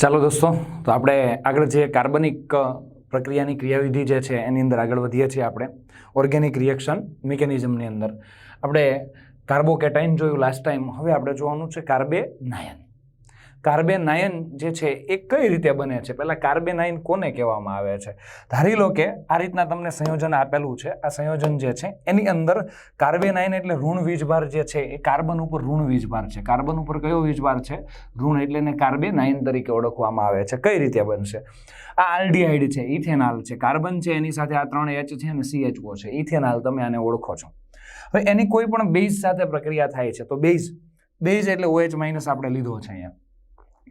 ચાલો દોસ્તો, તો આપણે આગળ જે કાર્બનિક પ્રક્રિયાની ક્રિયાવિધિ જે છે, એની અંદર આગળ વધીએ છીએ આપણે. ઓર્ગેનિક રિએક્શન મિકેનિઝમની અંદર. આપણે કાર્બોકેટાઇન જોયું લાસ્ટ ટાઈમ હવે આપણે જોવાનું છે કાર્બેનાયન. કાર્બેનાયન જે છે એ કઈ રીતે બને છે? પહેલાં કાર્બેનાયન કોને કહેવામાં આવે છે? ધારી લો કે આ રીતના તમને સંયોજન આપેલું છે. આ સંયોજન જે છે એની અંદર કાર્બેનાયન એટલે ઋણ વીજભાર જે છે એ કાર્બન ઉપર ઋણ વીજભાર છે. કાર્બન ઉપર કયો વીજભાર છે? ઋણ એટલે એને કાર્બેનાયન તરીકે ઓળખવામાં આવે છે. કઈ રીતે બનશે? આ આલ્ડિહાઇડ છે, ઇથેનાલ છે. કાર્બન છે, એની સાથે આ ત્રણ એચ છે અને સીએચઓ છે. ઇથેનાલ તમે આને ઓળખો છો. હવે એની કોઈ પણ બેઝ સાથે પ્રક્રિયા થાય છે. તો બેઝ બેઝ એટલે ઓએચ માઇનસ આપણે લીધો છે અહીંયા.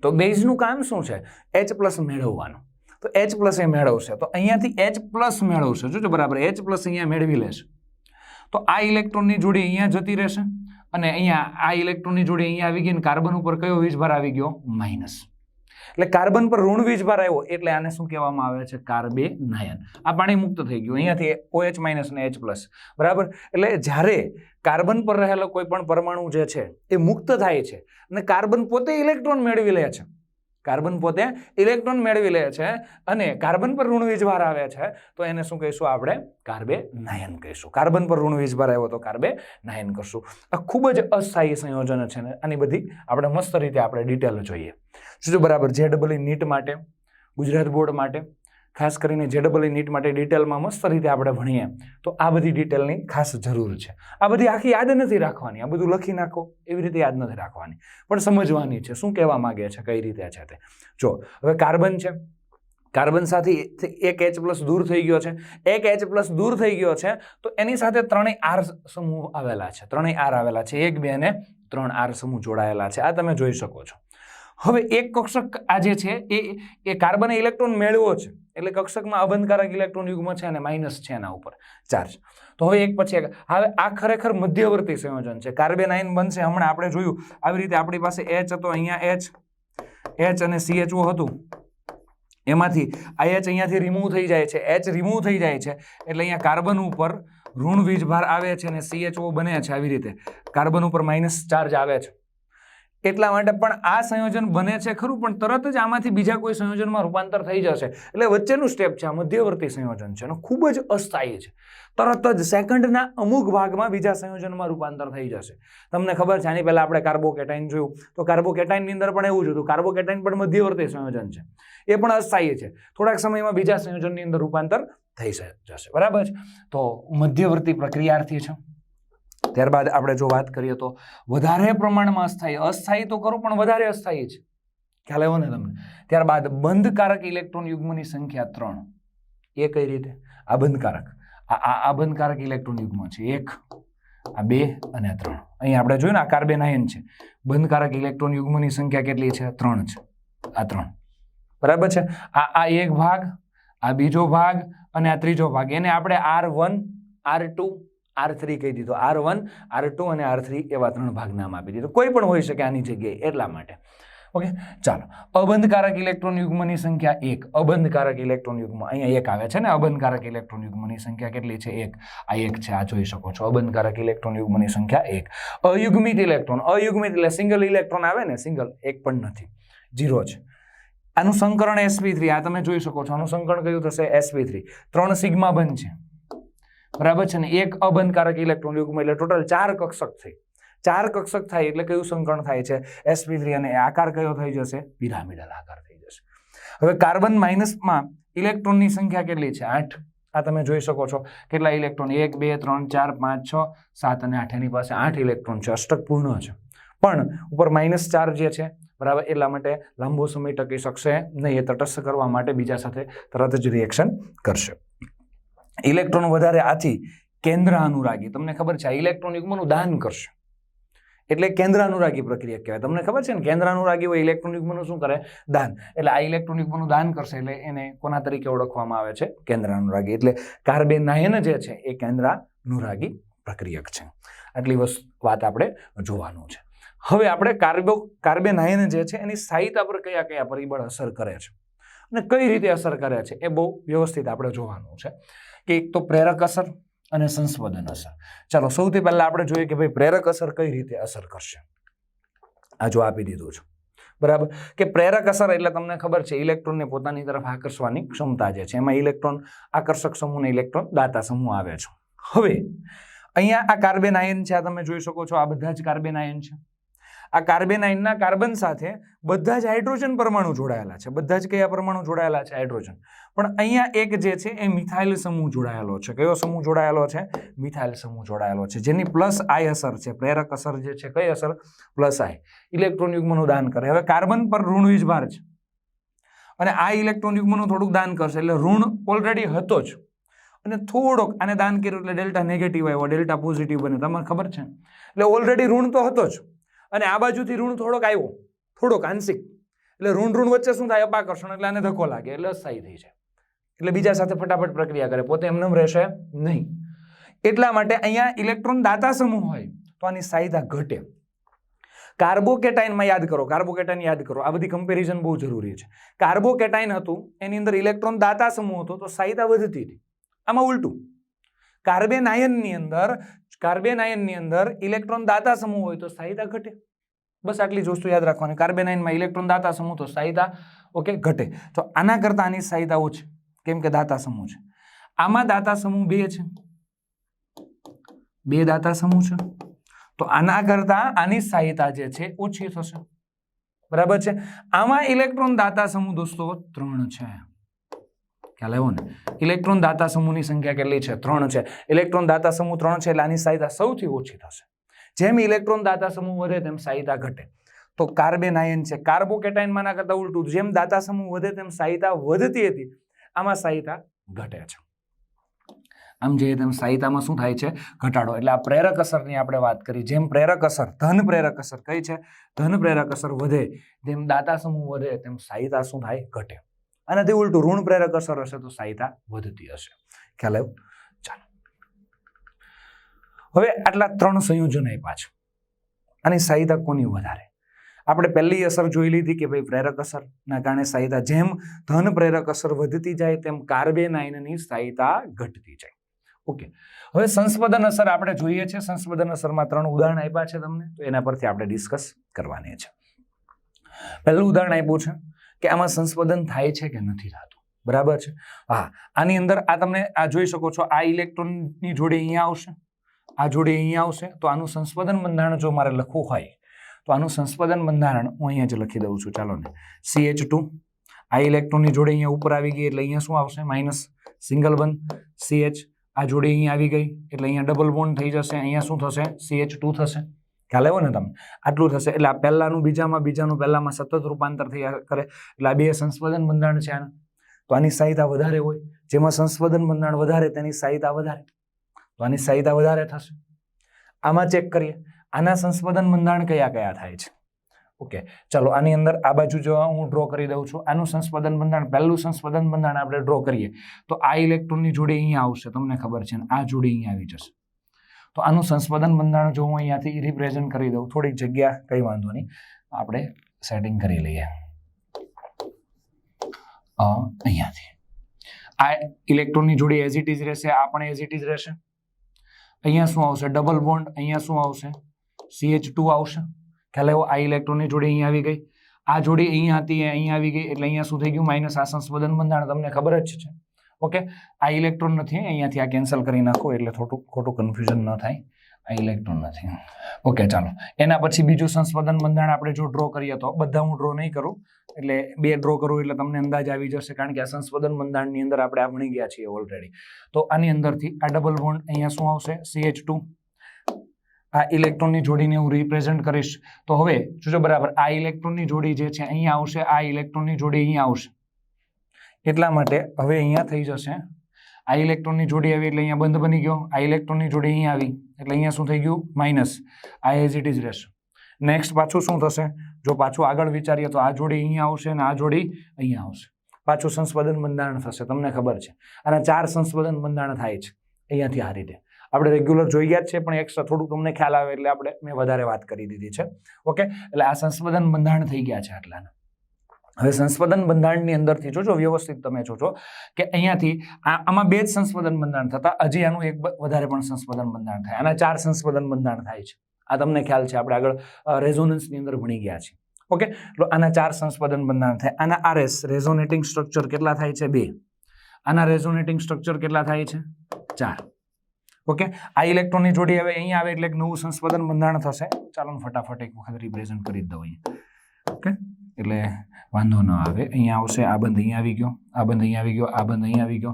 તો બેઝનું કામ શું છે? એચ પ્લસ મેળવવાનું. તો એચ પ્લસ એ મેળવશે. તો અહીંયાથી એચ પ્લસ મેળવશે. જોજો બરાબર એચ પ્લસ અહીંયા મેળવી લેશે. તો આ ઇલેક્ટ્રોનની જોડી અહીંયા જતી રહેશે અને અહીંયા આ ઇલેક્ટ્રોનની જોડી અહીંયા આવી ગઈ ને કાર્બન ઉપર કયો વીજભાર આવી ગયો? માઇનસ એટલે કાર્બન પર ઋણ વીજભાર આવ્યો એટલે આને શું કહેવામાં આવે છે? કાર્બેનાયન. આ પાણી મુક્ત થઈ ગયું. અહીંયાથી ઓએચ માઇનસ અને એચ પ્લસ બરાબર? એટલે જ્યારે કાર્બન પર રહેલો કોઈ પણ પરમાણુ જે છે, એ મુક્ત થાય છે અને કાર્બન પોતે ઇલેક્ટ્રોન મેળવી લે છે. કાર્બન પોતે ઇલેક્ટ્રોન મેળવી લે છે અને કાર્બન પર ઋણ વીજભાર આવે છે, તો એને શું કહીશું આપણે? કાર્બે નાયન કહીશું. કાર્બન પર ઋણ વીજભાર આવ્યો તો કાર્બે નાયન કરશું. આ ખૂબ જ અસ્થાયી સંયોજન છે ને, આની બધી આપણે મસ્ત રીતે આપણે ડિટેલ જોઈએ. શું બરાબર જે ડબલ નીટ માટે, ગુજરાત બોર્ડ માટે ખાસ કરીને જે ડબલ નીટ માટે ડિટેલમાં મસ્ત રીતે આપણે ભણીએ, તો આ બધી ડિટેલની ખાસ જરૂર છે. આ બધી આખી યાદ નથી રાખવાની, આ બધું લખી નાખો, એવી રીતે યાદ નથી રાખવાની. પણ સમજવાની છે, શું કહેવા માંગે છે, કઈ રીતે છે તે. જો, હવે કાર્બન છે. કાર્બન સાથે એક એચ પ્લસ દૂર થઈ ગયો છે. એક એચ પ્લસ દૂર થઈ ગયો છે, તો એની સાથે ત્રણેય આર સમૂહ આવેલા છે. ત્રણેય આર આવેલા છે. એક, બે અને ત્રણ આર સમૂહ જોડાયેલા છે. આ તમે જોઈ શકો છો. હવે એક કક્ષક આ જે છે, એ એ કાર્બને ઇલેક્ટ્રોન મેળવો છે, એટલે કક્ષકમાં અબંધકારક ઇલેક્ટ્રોન યુગ્મ છે અને માઇનસ છે એના ઉપર ચાર્જ. તો હવે એક પછી એક હવે આ ખરેખર મધ્યવર્તી સંયોજન છે. કાર્બેનાઇન બનશે, હમણાં આપણે જોયું. આવી રીતે આપણી પાસે એચ હતો, અહીંયા એચ એચ અને સીએચઓ હતું. એમાંથી આ એચ અહીંયાથી રિમૂવ થઈ જાય છે. એચ રિમૂવ થઈ જાય છે, એટલે અહીંયા કાર્બન ઉપર ઋણ વીજભાર આવે છે અને સીએચઓ બને છે આવી રીતે. કાર્બન ઉપર માઇનસ ચાર્જ આવે છે. એટલા માટે પણ આ સંયોજન બને છે ખરું, પણ તરત જ આમાંથી બીજા કોઈ સંયોજનમાં રૂપાંતર થઈ જશે. એટલે વચ્ચેનું સ્ટેપ છે, આ મધ્યવર્તી સંયોજન છે અને ખૂબ જ અસ્થાયી છે. તરત જ સેકન્ડના અમુક ભાગમાં બીજા સંયોજનમાં રૂપાંતર થઈ જશે. તમને ખબર છે, આની પહેલા આપણે કાર્બોકેટાઇન જોયું. તો કાર્બોકેટાઇનની અંદર પણ એવું જ હતું. કાર્બોકેટાઇન પણ મધ્યવર્તી સંયોજન છે. એ પણ અસ્થાયી છે. થોડાક સમયમાં બીજા સંયોજનની અંદર રૂપાંતર થઈ જશે. બરાબર છે? તો મધ્યવર્તી પ્રક્રિયાર્થી છે. ત્યારબાદ આપણે જો વાત કરીએ તો વધારે પ્રમાણમાં અસ્થાયી. અસ્થાયી તો કરું પણ વધારે અસ્થાયી છે. ખ્યાલ આવ્યો ને તમને? ત્યારબાદ બંધકારક ઇલેક્ટ્રોન યુગ્મની સંખ્યા ત્રણ. એ કઈ રીતે? આ બંધકારક. આ આ બંધકારક ઇલેક્ટ્રોન યુગ્મ છે. એક, આ બે અને આ ત્રણ. અહીં આપણે જોયું ને, આ કાર્બેનાયન છે. બંધકારક ઇલેક્ટ્રોન યુગ્મની સંખ્યા કેટલી છે? ત્રણ છે. આ ત્રણ. બરાબર છે? આ આ એક ભાગ, આ બીજો ભાગ અને આ ત્રીજો ભાગ. એને આપણે R one R two R three કહી દીધો. આર વન આર ટુ અને આર થ્રી એવા ત્રણ ભાગ નામ આપી દીધું. કોઈ પણ હોઈ શકે આની જગ્યાએ, એટલા માટે. ઓકે ચાલો. અબંધકારક ઇલેક્ટ્રોન યુગ્મની સંખ્યા એક. અબંધકારક ઇલેક્ટ્રોન યુગ્મ. અહીંયા એક આવે છે ને? અબંધકારક ઇલેક્ટ્રોન યુગ્મની સંખ્યા કેટલી છે? એક. આ એક છે, આ જોઈ શકો છો. અબંધકારક ઇલેક્ટ્રોન યુગ્મની સંખ્યા એક. અયુગ્મિત ઇલેક્ટ્રોન. અયુગ્મિત એટલે સિંગલ ઇલેક્ટ્રોન આવે ને? સિંગલ. એક પણ નથી. ઝીરો છે. આનું સંકરણ એસપી થ્રી આ તમે જોઈ શકો છો. આનું સંકરણ કયું થશે? એસપી થ્રી ત્રણ સિગ્મા બંધ છે. બરાબર છે ને? એક અબંધકારક ઇલેક્ટ્રોન યુગ્મ એટલે ટોટલ ચાર કક્ષક થઈ ચાર કક્ષક થાય એટલે કયું સંકરણ થાય છે? એસપી થ્રી અને આકાર કયો થઈ જશે? પિરામિડલ આકાર થઈ જશે. હવે કાર્બન માઇનસમાં ઇલેક્ટ્રોનની સંખ્યા કેટલી છે? આઠ. આ તમે જોઈ શકો છો. કેટલા ઇલેક્ટ્રોન? એક, બે, ત્રણ, ચાર, પાંચ, છ, સાત અને આઠ. એની પાસે આઠ ઇલેક્ટ્રોન છે. અષ્ટક પૂર્ણ છે. પણ ઉપર માઇનસ ચાર જે છે, બરાબર, એટલા માટે લાંબો સમય ટકી શકશે નહીં. એ તટસ્થ કરવા માટે બીજા સાથે તરત જ રિએક્શન કરશે. ઇલેક્ટ્રોન વધારે આથી કેન્દ્ર અનુરાગી તમને ખબર છે, આ ઇલેક્ટ્રોન યુગ્મનું દાન કરશે. એટલે કેન્દ્ર અનુરાગી પ્રક્રિયા કહેવાય. તમને ખબર છે ને કેન્દ્ર અનુરાગી હોય, ઇલેક્ટ્રોન યુગ્મનું શું કરે? દાન. એટલે આ ઇલેક્ટ્રોન યુગ્મનું દાન કરશે એટલે એને કોના તરીકે ઓળખવામાં આવે છે? કેન્દ્ર અનુરાગી એટલે કાર્બેનાયન જે છે, એ કેન્દ્ર અનુરાગી પ્રક્રિયક છે. આટલી વસ્તુ, વાત આપણે જોવાનું છે. હવે આપણે કાર્બો કાર્બેનાયન જે છે, એની સ્થાયિતા પર કયા કયા પરિબળ અસર કરે છે? અને કઈ રીતે અસર કરે છે? એ બહુ વ્યવસ્થિત આપણે જોવાનું છે. કે એક તો પ્રેરક અસર અને સંસ્વદન અસર. ચાલો, સૌથી પહેલા આપણે જોઈએ કે ભાઈ પ્રેરક અસર કઈ રીતે અસર કરશે. આ જો આપી દીધું છું. બરાબર? કે પ્રેરક અસર એટલે તમને ખબર છે, ઇલેક્ટ્રોનને પોતાની તરફ આકર્ષવાની ક્ષમતા જે છે, એમાં ઇલેક્ટ્રોન આકર્ષક સમૂહ અને ઇલેક્ટ્રોન દાતા સમૂહ આવે છે. હવે, અહીંયા આ કાર્બન આયન છે, આ તમે જોઈ શકો છો, આ બધા જ કાર્બન આયન છે. આ કાર્બેનાઇનના કાર્બન સાથે બધા જ હાઇડ્રોજન પરમાણુ જોડાયેલા છે. બધા જ કયા પરમાણુ જોડાયેલા છે? હાઇડ્રોજન. પણ અહીંયા એક જે છે એ મિથાઇલ સમૂહ જોડાયેલો છે. કયો સમૂહ જોડાયેલો છે? મિથાઇલ સમૂહ જોડાયેલો છે. જેની પ્લસ આઈ અસર છે. પ્રેરક અસર જે છે કઈ અસર? પ્લસ આઈ. ઇલેક્ટ્રોન યુગ્મનું દાન કરે. હવે કાર્બન પર ઋણ વીજભાર છે. અને આ ઇલેક્ટ્રોન યુગ્મનું થોડુંક દાન કરશે. એટલે ઋણ ઓલરેડી હતો જ. અને થોડોક આને દાન કર્યું એટલે ડેલ્ટા નેગેટિવ આવ્યો. ડેલ્ટા પોઝિટિવ બને. તમને ખબર છે? એટલે ઓલરેડી ઋણ તો હતો જ. અને આ બાજુથી ઋણ થોડોક આવ્યો. થોડોક આંશિક. એટલે ઋણ ઋણ વચ્ચે શું થાય? અપાકર્ષણ. એટલે આને ધક્કો લાગે. એટલે અસ્થાયી થઈ જાય. એટલે બીજા સાથે ફટાફટ પ્રક્રિયા કરે. પોતે એમને રહેશે નહીં. એટલા માટે અહીંયા ઇલેક્ટ્રોન દાતા સમૂહ હોય તો આની સાયદા ઘટે. કાર્બોકેટાઇનમાં યાદ કરો. કાર્બોકેટાઇન યાદ કરો. આ બધી કમ્પેરિઝન બહુ જરૂરી છે. કાર્બોકેટાઇન હતું. એની અંદર ઇલેક્ટ્રોન દાતા સમૂહ હતો તો સાયદા વધતી હતી. આમાં ઉલટું. કાર્બન આયનની અંદર કાર્બન આયનની અંદર ઇલેક્ટ્રોન દાતા સમૂહ હોય તો સાયદા ઘટે. બસ આટલી જ વસ્તુ યાદ રાખવાની. કાર્બન આયનમાં ઇલેક્ટ્રોન દાતા સમૂહ તો સાયદા, ઓકે, ઘટે. તો આના કરતાં આની સાયદા ઓછી કેમ કે દાતા સમૂહ છે. આમાં દાતા સમૂહ બે છે. બે દાતા સમૂહ છે. તો આના કરતાં આની સહાયતા જે છે, ઓછી થશે. બરાબર છે? આમાં ઇલેક્ટ્રોન દાતા સમૂહ દોસ્તો ત્રણ છે. ખ્યાલ આવ્યો ને? ઇલેક્ટ્રોન દાતા સમૂહની સંખ્યા કેટલી છે? ત્રણ છે. ઇલેક્ટ્રોન દાતા સમૂહ ત્રણ છે એટલે આની સહાયતા સૌથી ઓછી થશે. જેમ ઇલેક્ટ્રોન દાતા સમૂહ વધે તેમ સહાયતા ઘટે. તો કાર્બેન આયન છે. કાર્બોકેટાઇનમાં ના કરતા ઉલટું. જેમ દાતા સમૂહ વધે તેમ સહાયતા વધતી હતી, આમાં સહાયતા ઘટે છે. આમ જઈએ તેમ સહાયતામાં શું થાય છે? ઘટાડો. એટલે આ પ્રેરક અસરની આપણે વાત કરી. જેમ પ્રેરક અસર, ધન પ્રેરક અસર કઈ છે? ધન પ્રેરક અસર વધે. તેમ દાતા સમૂહ વધે તેમ સહાયતા શું થાય? ઘટે. આનાથી ઉલટું ઋણ પ્રેરક અસર હશે તો સહાયતા વધતી હશે. ખ્યાલ આવ્યો? ચાલો. હવે આટલા ત્રણ સંયોજન આપ્યા છે. આની સહાયતા કોની વધારે? આપણે પહેલી અસર જોઈ લીધી કે ભાઈ પ્રેરક અસરના કારણે સહાયતા જેમ ધન પ્રેરક અસર વધતી જાય, તેમ કાર્બેનાઇનની સહાયતા ઘટતી જાય. ઓકે. હવે સંસ્પદન અસર આપણે જોઈએ છે. સંસ્પદન અસરમાં ત્રણ ઉદાહરણ આપ્યા છે તમને. તો એના પરથી આપણે ડિસ્કસ કરવાની છે. પહેલું ઉદાહરણ આપ્યું છે. કે આમાં સંશોધન થાય છે કે નથી થતું? બરાબર છે? હા, આની અંદર આ તમને આ જોઈ શકો છો, આ ઇલેક્ટ્રોનની જોડે અહીંયા આવશે, આ જોડે અહીંયા આવશે. તો આનું સંસ્પદન બંધારણ જો મારે લખવું હોય, તો આનું સંસ્પદન બંધારણ હું અહીંયા જ લખી દઉં છું. ચાલો ને. સી ટુ આ ઇલેક્ટ્રોનની જોડે અહીંયા ઉપર આવી ગઈ એટલે અહીંયા શું આવશે? Minus single one. C H આ જોડે અહીંયા આવી ગઈ એટલે અહીંયા ડબલ બોન્ડ થઈ જશે. અહીંયા શું થશે? સી એચ ટુ થશે. ખ્યાલ આવ્યો ને તમે આટલું થશે. એટલે આ પહેલાંનું બીજામાં, બીજાનું પહેલામાં સતત રૂપાંતર થઈ કરે. એટલે આ બે સંસ્પદન બંધારણ છે આના. તો આની સહાયતા વધારે હોય. જેમાં સંસ્પદન બંધારણ વધારે, તેની સહાયતા વધારે. તો આની સહિતા વધારે થશે. આમાં ચેક કરીએ. આના સંસ્પદન બંધારણ કયા કયા થાય છે? ઓકે. ચાલો, આની અંદર આ બાજુ જો હું ડ્રો કરી દઉં છું. આનું સંસ્પદન બંધારણ, પહેલું સંસ્પદન બંધારણ આપણે ડ્રો કરીએ. તો આ ઇલેક્ટ્રોનની જોડે અહીંયા આવશે. તમને ખબર છે આ જોડે અહીંયા આવી જશે. તો આનું સંસ્પદન બંધારણ જો હું અહીંયાથી રિપ્રેઝન્ટ કરી દઉં, થોડીક જગ્યા કંઈ વાંધો નહીં. આપણે સેટિંગ કરી લઈએ. અહીંયાથી. આ ઇલેક્ટ્રોનની જોડે એઝ ઇટ ઇઝ રહેશે, આ પણ એઝ ઇટ ઇઝ રહેશે. અહીંયા શું આવશે? ડબલ બોન્ડ અહીંયા શું આવશે? સીએચ ટુ આવશે. ખ્યાલ આવ્યો? આ ઇલેક્ટ્રોનની જોડે અહીંયા આવી ગઈ. આ જોડી અહીંયા હતી અહીંયા આવી ગઈ, એટલે અહીંયા શું થઈ ગયું? માઇનસ આ સંસ્પદન બંધારણ. તમને ખબર જ છે. ઓકે આ ઇલેક્ટ્રોન નથી, અહીંયાથી આ કેન્સલ કરી નાખો એટલે થોડું ખોટું કન્ફ્યુઝન ન થાય. આ ઇલેક્ટ્રોન નથી. ઓકે ચાલો. એના પછી બીજું સંસ્પદન બંધારણ આપણે જો ડ્રો કરીએ તો, બધા હું ડ્રો નહીં કરું, એટલે બે ડ્રો કરું એટલે તમને અંદાજ આવી જશે, કારણ કે આ સંસ્પદન બંધારણની અંદર આપણે આ ભણી ગયા છીએ ઓલરેડી તો આની અંદરથી આ ડબલ બોન્ડ અહીંયા શું આવશે? સીએચ ટુ આ ઇલેક્ટ્રોનની જોડીને હું રિપ્રેઝન્ટ કરીશ. તો હવે, જોજો બરાબર, આ ઇલેક્ટ્રોનની જોડી જે છે, અહીંયા આવશે, આ ઇલેક્ટ્રોનની જોડી અહીંયા આવશે. એટલા માટે હવે અહીંયા થઈ જશે. આ ઇલેક્ટ્રોનની જોડી આવી એટલે અહીંયા બંધ બની ગયો. આ ઇલેક્ટ્રોનની જોડી અહીંયા આવી એટલે અહીંયા શું થઈ ગયું? માઇનસ આ એઝ ઇટ ઇઝ રહેશે. નેક્સ્ટ પાછું શું થશે? જો પાછું આગળ વિચારીએ તો આ જોડી અહીંયા આવશે અને આ જોડી અહીંયા આવશે. પાછું સંસ્પદન બંધારણ થશે, તમને ખબર છે. અને ચાર સંસ્પદન બંધારણ થાય છે અહીંયાથી આ રીતે. આપણે રેગ્યુલર જોઈ ગયા છે, પણ એક્સ્ટ્રા થોડુંક તમને ખ્યાલ આવે એટલે આપણે મેં વધારે વાત કરી દીધી છે. ઓકે એટલે આ સંસ્પદન બંધારણ થઈ ગયા છે આટલાના. હવે સંસ્પદન બંધારણની અંદરથી જોજો, વ્યવસ્થિત તમે જોજો કે અહીંયાથી આમાં બે જ સંસ્પદન બંધારણ થતા. હજી આનું એક વધારે પણ સંસ્પદન બંધારણ થાય. આના ચાર સંસ્પદન બંધારણ થાય છે. આ તમને ખ્યાલ છે, આપણે આગળ રેઝોનન્સની અંદર ભણી ગયા છીએ. ઓકે? તો આના ચાર સંસ્પદન બંધારણ થાય. આના આરએસ, રેઝોનેટિંગ સ્ટ્રક્ચર કેટલા થાય છે? બે. આના રેઝોનેટિંગ સ્ટ્રક્ચર કેટલા થાય છે? ચાર. ઓકે? આ ઇલેક્ટ્રોનની જોડી હવે અહીંયા આવે એટલે એક નવું સંસ્પદન બંધારણ થશે. ચાલો ફટાફટ એક વખત રિપ્રેઝન્ટ કરી દઉં અહીંયા. ઓકે? એટલે વાંધો ન આવે. અહીંયા આવશે, આ બંધ અહીંયા આવી ગયો, આ બંધ અહીંયા આવી ગયો, આ બંધ અહીંયા આવી ગયો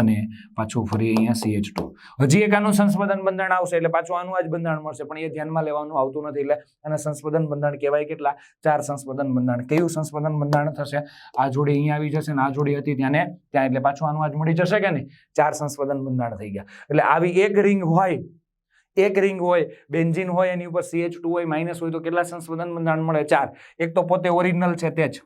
અને પાછું ફરી અહીંયા સીએચ ટુ હજી એક આનું સંસ્પદન બંધારણ આવશે, એટલે પાછું આનું આ જ બંધારણ મળશે, પણ એ ધ્યાનમાં લેવાનું આવતું નથી, એટલે આના સંસ્પદન બંધારણ કહેવાય કેટલા? ચાર સંસ્પદન બંધારણ. કયું સંસ્પદન બંધારણ થશે? આ જોડી અહીંયા આવી જશે ને આ જોડી હતી ત્યાં ને ત્યાં, એટલે પાછું આનું આજ મળી જશે કે નહીં? ચાર સંસ્પદન બંધારણ થઈ ગયા. એટલે આવી એક રિંગ હોય એક રિંગ હોય બેન્ઝિન હોય, એની ઉપર સીએચ ટુ હોય માઇનસ હોય, તો કેટલા સંશોધન બંધારણ મળે? ચાર. એક તો પોતે ઓરિજિનલ છે તે જ.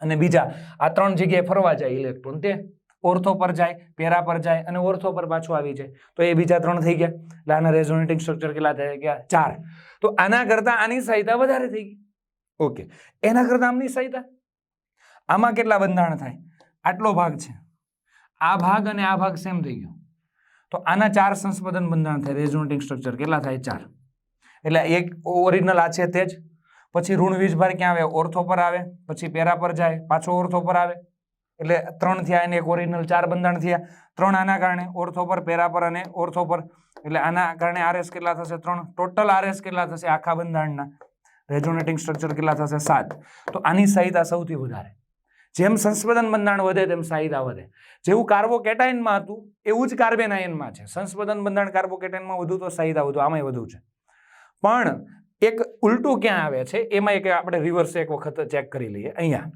અને બીજા, આ ત્રણ જગ્યાએ ફરવા જાય ઇલેક્ટ્રોન તે. ઓર્થો પર જાય, પેરા પર જાય, અને ઓર્થો પર પાછું આવી જાય. તો એ બીજા ત્રણ થઈ ગયા. એટલે આના રેઝોનેટિંગ સ્ટ્રક્ચર કેટલા થઈ ગયા? ચાર. તો આના કરતાં આની સહિતા વધારે થઈ ગઈ. ઓકે. એના કરતાં આમની સહાયતા? આમાં કેટલા બંધારણ થાય? આટલો ભાગ છે. આ ભાગ અને આ ભાગ સેમ થઈ ગયો. તો આના ચાર સંસ્પદન બંધારણ થાય રેઝોનેટિંગ સ્ટ્રક્ચર કેટલા થાય? ચાર. એટલે એક ઓરિજિનલ આ છે તે જ. પછી ઋણ વીજભાર ક્યાં આવે? ઓર્થો પર આવે. પછી પેરા પર જાય. પાછો ઓર્થો પર આવે. એટલે ત્રણ થયા એને એક ઓરિજિનલ ચાર બંધારણ થયા. ત્રણ આના કારણે ઓર્થો પર, પેરા પર અને ઓર્થો પર. એટલે આના કારણે આરએસ કેટલા થશે? ત્રણ. ટોટલ આરએસ કેટલા થશે? આખા બંધારણના. રેઝોનેટિંગ સ્ટ્રક્ચર કેટલા થશે? સાત. તો આની સહિતા સૌથી વધારે. જેમ સંસ્પદન બંધારણ વધે તેમ સાયદા વધે. જેવું કાર્બોકેટાઇનમાં હતું, એવું જ કાર્બેનાયનમાં છે. સંસ્પદન બંધારણ કાર્બોકેટાઇનમાં વધુ તો સાયદા વધુ, આમાંય વધુ છે. પણ એક ઉલટું ક્યાં આવે છે? એમાં એક આપણે રિવર્સ એક વખત ચેક કરી લઈએ. અહીંયા.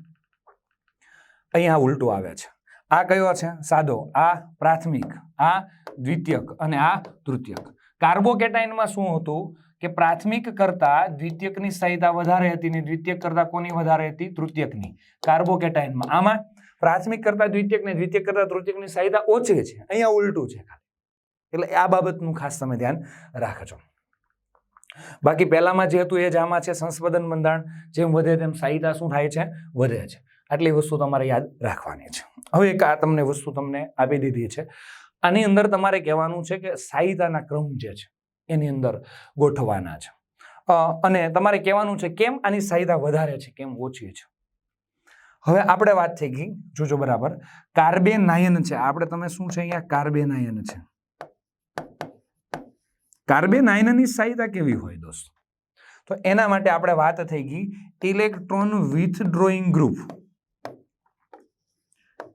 અહીંયા ઉલટું આવે છે. આ કયો છે? સાદો. આ પ્રાથમિક. આ દ્વિતીયક અને આ તૃતીયક. કાર્બોકેટાઇનમાં શું હતું? કે પ્રાથમિક કરતા દ્વિતીયકની સહિતા વધારે હતી ને દ્વિતીયક કરતા કોની વધારે હતી? તૃતીયકની. કાર્બોકેટાઇનમાં. આમાં પ્રાથમિક કરતા દ્વિતીયક ને દ્વિતીયક કરતા તૃતીયકની સહિતા ઓછી છે. અહીંયા ઉલટું છે એટલે આ બાબતનું ખાસ તમે ધ્યાન રાખજો. બાકી પહેલામાં જે હતું એ જ આમાં છે સંસ્પદન બંધારણ. જેમ વધે તેમ સાહિતા શું થાય છે? વધે છે. આટલી વસ્તુ તમારે યાદ રાખવાની છે. હવે એક આ તમને વસ્તુ તમને આપી દીધી છે. આની અંદર તમારે કહેવાનું છે કે સાહિતાના ક્રમ જે છે. એની અંદર ગોઠવવાના છે. અને તમારે કહેવાનું છે, કેમ આની સાયદા વધારે છે, કેમ ઓછી છે? હવે આપણે વાત થઈ ગઈ, જોજો બરાબર. કાર્બેનાયન છે. આપણે, તમે શું છે અહીંયા? કાર્બેનાયન છે. કાર્બેનાયનની સાયદા કેવી હોય દોસ્તો? તો એના માટે આપણે વાત થઈ ગઈ, ઇલેક્ટ્રોન વિથડ્રોઈંગ ગ્રુપ.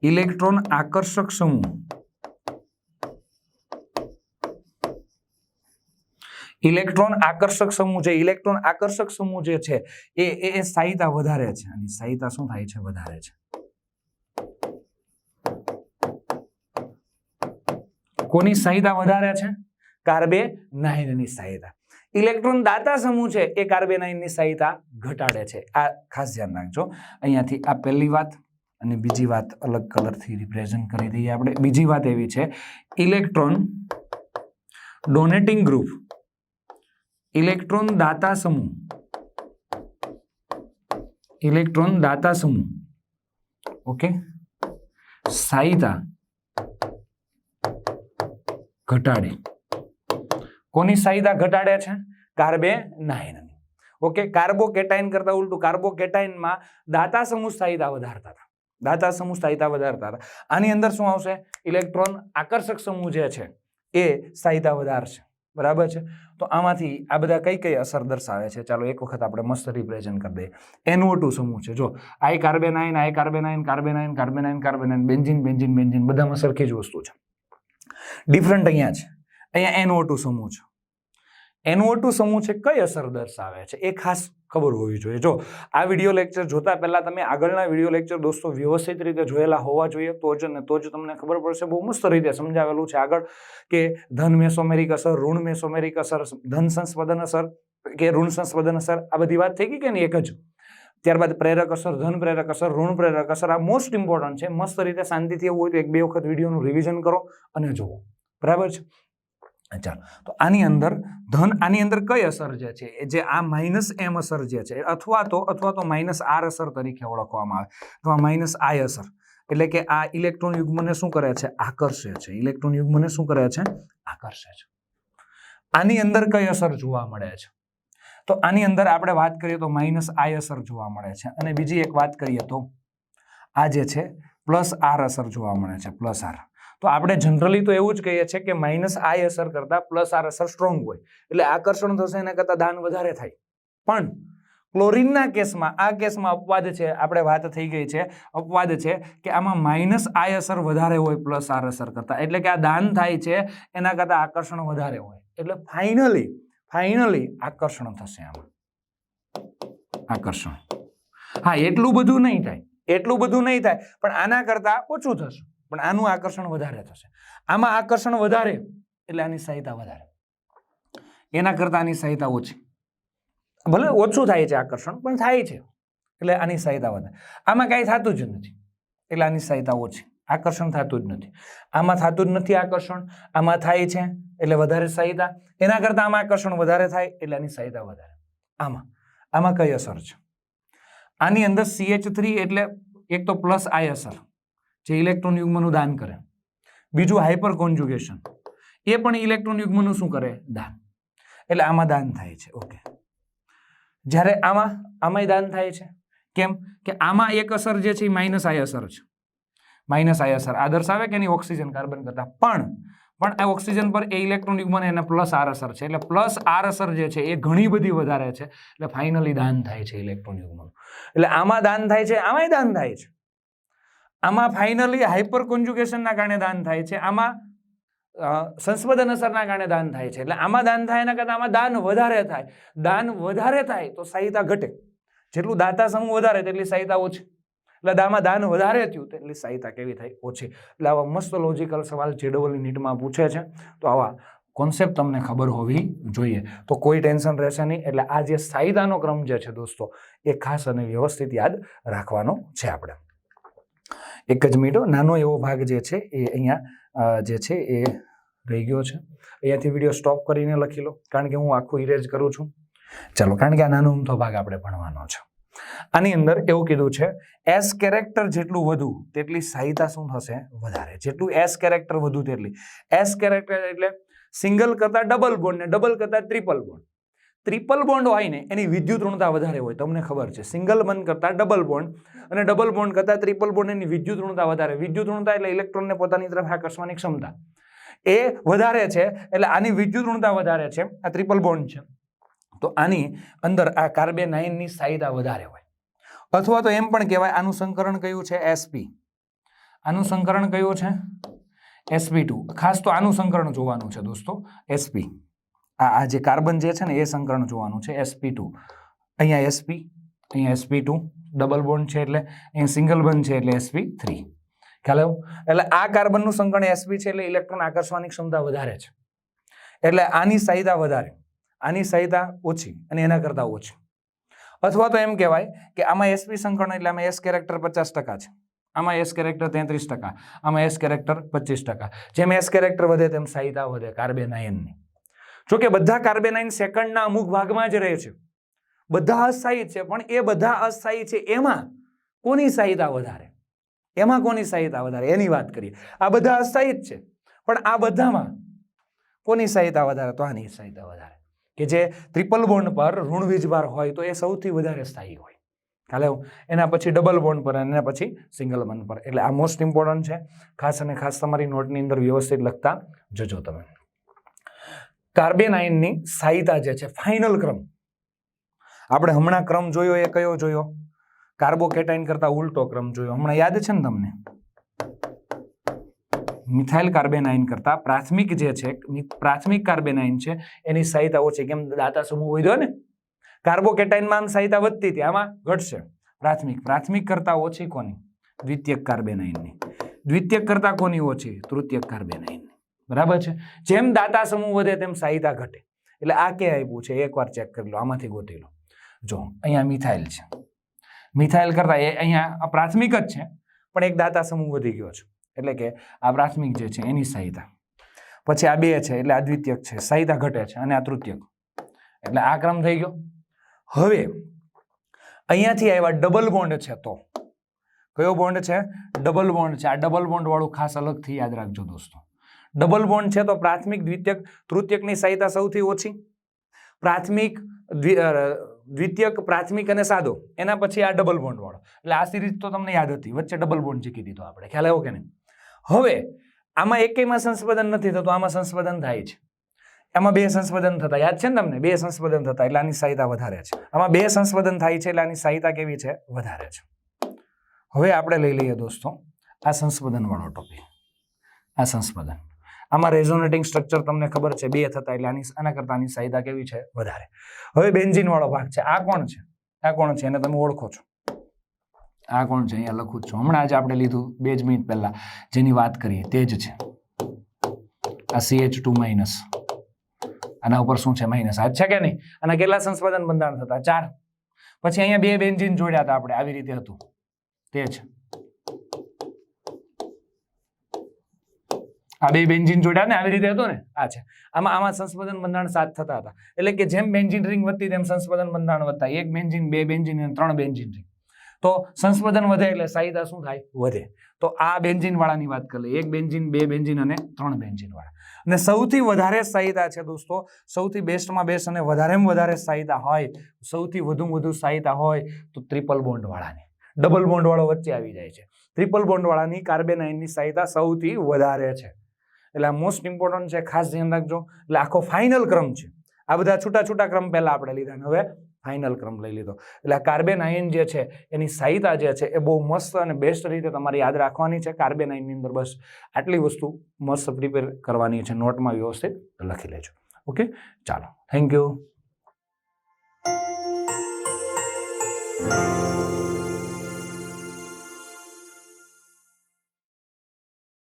ઇલેક્ટ્રોન આકર્ષક સમૂહ. ઇલેક્ટ્રોન આકર્ષક સમૂહ છે ઇલેક્ટ્રોન આકર્ષક સમૂહ જે છે, એ એ સ્થાયીતા વધારે છે. અને સહિતા શું થાય છે? વધારે છે. કોની સ્થાયીતા વધારે છે? કાર્બેનાઇનની સહિતા ઇલેક્ટ્રોન દાતા સમૂહ છે, એ કાર્બેનાઇનની સ્થાયીતા ઘટાડે છે. આ ખાસ ધ્યાન રાખજો. અહીંયાથી આ પહેલી વાત અને બીજી વાત અલગ કલરથી રિપ્રેઝન્ટ કરી દઈએ આપણે. બીજી વાત એવી છે, ઇલેક્ટ્રોન ડોનેટિંગ ગ્રુપ ઇલેક્ટ્રોન દાતા સમૂહ. ઇલેક્ટ્રોન દાતા સમૂહ. ઓકે? સાયતા ઘટાડે. કોની સ્થાયીતા ઘટાડે છે? કાર્બેનાઇનની ઓકે? કાર્બોકેટાઇન કરતા ઉલટું કાર્બોકેટાઇનમાં દાતા સમૂહ સાયતા વધારતા હતા. દાતા સમૂહ સાયતા વધારતા હતા. આની અંદર શું આવશે? ઇલેક્ટ્રોન આકર્ષક સમૂહ જે છે, એ સ્થાયીતા વધારશે. બરાબર છે? તો આમાંથી આ બધા કઈ કઈ અસર દર્શાવે છે? ચાલો એક વખત આપણે મસ્ત રિપ્રેઝન્ટ કરી દઈએ. એનઓ ટુ સમૂહ છે. જો આઈ કાર્બેનાઇન આઈ કાર્બેનાઇન કાર્બેનાઇન કાર્બેનાઇન કાર્બેનાઇન બેન્ઝિન બેન્ઝિન બેન્ઝિન બધામાં સરખી જ વસ્તુ છે. ડિફરન્ટ અહીંયા છે અહીંયા એનઓ ટુ સમૂહ છે. એનઓ ટુ સમૂહ છે કઈ અસર દર્શાવે છે? એ ખાસ ખબર હોવી જોઈએ. જો આ વીડિયો લેક્ચર જોતા પહેલાં તમે આગળના વીડિયો લેક્ચર દોસ્તો વ્યવસ્થિત રીતે જોયેલા હોવા જોઈએ. તો જ ને તો જ તમને ખબર પડશે, બહુ મસ્ત રીતે સમજાવેલું છે આગળ કે ધન મેસોમેરિક અસર, ઋણ મેસોમેરિક અસર, ધન સંસ્પદન અસર કે ઋણ સંસ્પદન અસર, આ બધી વાત થઈ ગઈ કે ને એક જ? ત્યારબાદ પ્રેરક અસર, ધન પ્રેરક અસર, ઋણ પ્રેરક અસર, આ મોસ્ટ ઇમ્પોર્ટન્ટ છે. મસ્ત રીતે શાંતિથી એવું હોય તો એક બે વખત વિડીયોનું રિવિઝન કરો અને જુઓ. બરાબર છે? ચાલો તો આની અંદર ધન આની અંદર કઈ અસર જે છે? એ જે આ માઇનસ એમ અસર જે છે અથવા તો અથવા તો માઇનસ આર અસર તરીકે ઓળખવામાં આવે. અથવા માઇનસ આઈ અસર. એટલે કે આ ઇલેક્ટ્રોન યુગ્મને શું કરે છે? આકર્ષે છે. ઇલેક્ટ્રોન યુગ્મને શું કરે છે? આકર્ષે છે. આની અંદર કઈ અસર જોવા મળે છે? તો આની અંદર આપણે વાત કરીએ તો માઇનસ આઈ અસર જોવા મળે છે. અને બીજી એક વાત કરીએ તો આ જે છે પ્લસ આર અસર જોવા મળે છે પ્લસ આર તો આપણે જનરલી તો એવું જ કહીએ છીએ કે માઇનસ આઈ અસર કરતાં પ્લસ આર અસર સ્ટ્રોંગ હોય. એટલે આકર્ષણ થશે એના કરતાં દાન વધારે થાય. પણ ક્લોરીનના કેસમાં, આ કેસમાં અપવાદ છે, આપણે વાત થઈ ગઈ છે, અપવાદ છે કે આમાં માઇનસ આઈ અસર વધારે હોય પ્લસ આર અસર કરતાં. એટલે કે આ દાન થાય છે, એના કરતાં આકર્ષણ વધારે હોય. એટલે ફાઇનલી ફાઇનલી આકર્ષણ થશે આમાં. આકર્ષણ. હા, એટલું બધું નહીં થાય. એટલું બધું નહીં થાય, પણ આના કરતાં ઓછું થશે. પણ આનું આકર્ષણ વધારે થશે. આમાં આકર્ષણ વધારે એટલે આની સહાયતા વધારે. એના કરતાં આની સહિતા ઓછી. ભલે ઓછું થાય છે આકર્ષણ, પણ થાય છે. એટલે આની સહાયતા વધારે. આમાં કાંઈ થતું જ નથી. એટલે આની સહિતા ઓછી. આકર્ષણ થતું જ નથી. આમાં થતું જ નથી આકર્ષણ, આમાં થાય છે એટલે વધારે સહિતા એના કરતાં આમાં આકર્ષણ વધારે થાય એટલે આની સહાયતા વધારે. આમાં. આમાં કઈ અસર છે? આની અંદર સીએચ થ્રી એટલે એક તો પ્લસ આઈ અસર. જે ઇલેક્ટ્રોન યુગ્મનું દાન કરે. બીજું હાઇપર કોન્જ્યુગેશન એ પણ ઇલેક્ટ્રોન યુગ્મનું શું કરે? દાન. એટલે આમાં દાન થાય છે. ઓકે. જ્યારે આમાં, આમાંય દાન થાય છે. કેમ? કે આમાં એક અસર જે છે એ માઇનસ આઈ અસર છે. માઇનસ આઈ અસર. આ દર્શાવે કે એની ઓક્સિજન કાર્બન કરતા. પણ પણ આ ઓક્સિજન પર એ ઇલેક્ટ્રોન યુગ્મન એને પ્લસ આર અસર છે. એટલે પ્લસ આર અસર જે છે એ ઘણી બધી વધારે છે. એટલે ફાઇનલી દાન થાય છે ઇલેક્ટ્રોન યુગ્મન એટલે આમાં દાન થાય છે, આમાંય દાન થાય છે. આમાં ફાઇનલી હાઇપર કોન્જ્યુગેશનના કારણે દાન થાય છે. આમાં સંસ્પદન અસરના કારણે દાન થાય છે. એટલે આમાં દાન થાય એના કરતાં આમાં દાન વધારે થાય. દાન વધારે થાય તો સહાયતા ઘટે. જેટલું દાતા સમૂહ વધારે તેટલી સહાયતા ઓછી. એટલે દામાં દાન વધારે થયું તેટલી સહાયતા કેવી થાય? ઓછી. એટલે આવા મસ્ત લોજિકલ સવાલ જેડબલની નીટમાં પૂછે છે. તો આવા કોન્સેપ્ટ તમને ખબર હોવી જોઈએ. તો કોઈ ટેન્શન રહેશે નહીં. એટલે આ જે સહાયતાનો ક્રમ જે છે દોસ્તો, એ ખાસ અને વ્યવસ્થિત યાદ રાખવાનો છે આપણે. એક જ મિનિટો નાનો એવો ભાગ જે છે એ અહીંયા જે છે એ રહી ગયો છે. અહીંયાથી વીડિયો સ્ટોપ કરીને લખી લો, કારણ કે હું આખું ઇરેજ કરું છું. ચાલો, કારણ કે આ નાનો અમથો ભાગ આપણે ભણવાનો છે. આની અંદર એવું કીધું છે એસ કેરેક્ટર જેટલું વધુ, તેટલી સહાયતા શું થશે? વધારે. જેટલું એસ કેરેક્ટર વધુ, તેટલી. એસ કેરેક્ટર એટલે સિંગલ કરતાં ડબલ બોન્ડ ને ડબલ કરતાં ટ્રિપલ બોન્ડ ટ્રિપલ બોન્ડ હોય ને, એની વિદ્યુત ઋણતા વધારે હોય. તમને ખબર છે, સિંગલ બંધ કરતાં ડબલ બોન્ડ અને ડબલ બોન્ડ કરતાં ટ્રિપલ બોન્ડ એની વિદ્યુત ઋણતા વધારે. વિદ્યુત ઋણતા એટલે ઇલેક્ટ્રોનને પોતાની તરફ આકર્ષવાની ક્ષમતા. એ વધારે છે, એટલે આની વિદ્યુત ઋણતા વધારે છે, આ ટ્રિપલ બોન્ડ છે. તો આની અંદર આ કાર્બેનાઇનની સાયતા વધારે હોય. અથવા તો એમ પણ કહેવાય, આનું સંકરણ કયું છે? એસપી આનું સંકરણ કયું છે? એસપી ટુ ખાસ તો આનું સંકરણ જોવાનું છે દોસ્તો એસપી આ આ જે કાર્બન જે છે ને, એ સંકરણ જોવાનું છે એસપી ટુ અહીંયા એસપી અહીંયા એસપી ટુ ડબલ બોન્ડ છે એટલે, અહીંયા સિંગલ બંધ છે એટલે એસપી થ્રી ખ્યાલ આવ્યો? એટલે આ કાર્બનનું સંકરણ એસપી છે એટલે ઇલેક્ટ્રોન આકર્ષવાની ક્ષમતા વધારે છે. એટલે આની સાયદા વધારે. આની સહાયતા ઓછી અને એના કરતાં ઓછી. અથવા તો એમ કહેવાય કે આમાં એસપી સંકરણ એટલે આમાં એસ કેરેક્ટર પચાસ ટકા છે. આમાં એસ કેરેક્ટર તેત્રીસ ટકા, આમાં એસ કેરેક્ટર પચીસ ટકા. જેમ એસ કેરેક્ટર વધે તેમ સહાયતા વધે કાર્બેનાઇનની જો કે બધા કાર્બેનાઇન સેકન્ડના અમુક ભાગમાં જ રહે છે. બધા અસ્થાયી છે, પણ એ બધા અસ્થાયી છે, એમાં કોની સહાયતા વધારે? એમાં કોની સહાયતા વધારે? એની વાત કરીએ. આ બધા અસ્થાયી જ છે, પણ આ બધામાં કોની સહાયતા વધારે? તો આની સહાયતા વધારે. કે જે ટ્રિપલ બોન્ડ પર ઋણ વીજભાર હોય, તો એ સૌથી વધારે સ્થાયી હોય. કાલે એના પછી ડબલ બોન્ડ પર અને એના પછી સિંગલ બોન્ડ પર. એટલે આ મોસ્ટ ઇમ્પોર્ટન્ટ છે. ખાસ અને ખાસ તમારી નોટની અંદર વ્યવસ્થિત લખતા જજો તમે. કાર્બેનાઇનની સાયિતા જે છે ફાઇનલ ક્રમ. આપણે હમણાં ક્રમ જોયો, એ કયો જોયો? કાર્બોકેટાઇન કરતા ઉલટો ક્રમ જોયો. હમણાં યાદ છે ને તમને? મિથાઇલ કાર્બેનાઇન કરતા પ્રાથમિક જે છે પ્રાથમિક કાર્બેનાઇન છે, એની સહાયતા ઓછી. કેમ દાતા સમૂહ વધ્યો ને? કાર્બોકેટાઇનમાં આમ સહાયતા વધતી હતી. આમાં ઘટશે. પ્રાથમિક. પ્રાથમિક કરતા ઓછી કોની? દ્વિતીયક કાર્બેનાઇનની. દ્વિતીયક કરતા કોની ઓછી? તૃતીયક કાર્બેનાઇનની. બરાબર છે? જેમ દાતા સમૂહ વધે તેમ સહાયતા ઘટે. એટલે આ કે આપ્યું છે? એકવાર ચેક કરી લો, આમાંથી ગોતી લો. જો, અહીંયા મિથાઇલ છે. મિથાઇલ કરતાં એ અહીંયા પ્રાથમિક જ છે, પણ એક દાતા સમૂહ વધી ગયો છે. એટલે કે આ પ્રાથમિક જે છે એની સહાયતા પછી આ બે છે, એટલે આ છે. સહાયતા ઘટે છે અને આ તૃતીયક. એટલે આ ક્રમ થઈ ગયો. હવે, અહીંયાથી આવ્યા ડબલ બોન્ડ છે તો. કયો બોન્ડ છે? ડબલ બોન્ડ છે. આ ડબલ બોન્ડ વાળું ખાસ અલગથી યાદ રાખજો દોસ્તો. ડબલ બોન્ડ છે તો પ્રાથમિક, દ્વિતીયક, તૃતીયકની સહાયતા સૌથી ઓછી. પ્રાથમિક દ્વિતીયક, પ્રાથમિક અને સાદો, એના પછી આ ડબલ બોન્ડ વાળો. એટલે આ સિરીઝ તો તમને યાદ હતી, વચ્ચે ડબલ બોન્ડ શીખી દીધો આપણે, ખ્યાલ આવ્યો કે નહીં? હવે, આમાં એકેયમાં સંસ્પદન નથી થતું આમાં સંસ્પદન થાય છે એમાં બે સંસ્પદન થતા, યાદ છે ને તમને? બે સંસ્પદન થતા, એટલે આની સહિતા વધારે છે. આમાં બે સંસ્પદન થાય છે, એટલે આની સહિતા કેવી છે? વધારે છે. હવે આપણે લઈ લઈએ દોસ્તો, આ સંસ્પદન વાળો ટોપિક. આ સંસ્પદન આમાં રેઝોનેટિંગ સ્ટ્રક્ચર તમને ખબર છે, બે થતા એટલે આની આના કરતા આની સાયદા કેવી છે? વધારે. હવે બેન્ઝિન વાળો ભાગ છે. આ કોણ છે? આ કોણ છે? એને તમે ઓળખો છો. આ કોણ છે? અહીંયા લખું છું. હમણાં આજે આપણે લીધું, બે જ મિનિટ પહેલા. જેની વાત કરીએ, તે જ છે. આ સીએચ ટુ માઇનસ આના ઉપર શું છે? માઇનસ આ છે કે નહીં? આના કેટલા સંસ્પાદન બંધારણ થતા? ચાર. પછી અહીંયા બે બેન્ઝિન જોડ્યા હતા આપણે. આવી રીતે હતું. તે જ. આ બે બેન્ઝીન જોડ્યા ને આવી રીતે હતું ને? આ છે. આમાં આમાં સંસ્પદન બંધારણ સાત થતા હતા. એટલે કે જેમ બેન્ઝીન રિંગ વધતી તેમ સંસ્પદન બંધારણ વધતા. એક બેન્ઝીન, બે બેન્ઝીન અને ત્રણ બેન્ઝીન રિંગ તો સંસ્પદન વધે એટલે સાહિતા શું થાય? વધે. તો આ બેન્ઝીન વાળાની વાત કરી લઈએ. એક બેન્ઝીન, બે બેન્ઝીન અને ત્રણ બેન્ઝીન વાળા અને સૌથી વધારે સાહિતા છે દોસ્તો, સૌથી બેસ્ટમાં બેસ્ટ અને વધારેમાં વધારે સાહિતા હોય, સૌથી વધુમાં વધુ સાહિતા હોય તો ટ્રિપલ બોન્ડ વાળાની ડબલ બોન્ડ વાળો વચ્ચે આવી જાય છે. ટ્રિપલ બોન્ડ વાળાની કાર્બેનાઇનની સહાયતા સૌથી વધારે છે. એટલે આ મોસ્ટ ઇમ્પોર્ટન્ટ છે, ખાસ ધ્યાન રાખજો. એટલે આખો ફાઇનલ ક્રમ છે. આ બધા છૂટા છૂટા ક્રમ પહેલાં આપણે લીધા હવે ફાઇનલ ક્રમ લઈ લીધો. એટલે આ કાર્બેન આયન જે છે, એની સાહિતા જે છે, એ બહુ મસ્ત અને બેસ્ટ રીતે તમારે યાદ રાખવાની છે. કાર્બેન આયનની અંદર બસ આટલી વસ્તુ મસ્ત પ્રિપેર કરવાની છે. નોટમાં વ્યવસ્થિત લખી લેજો. ઓકે ચાલો. Thank you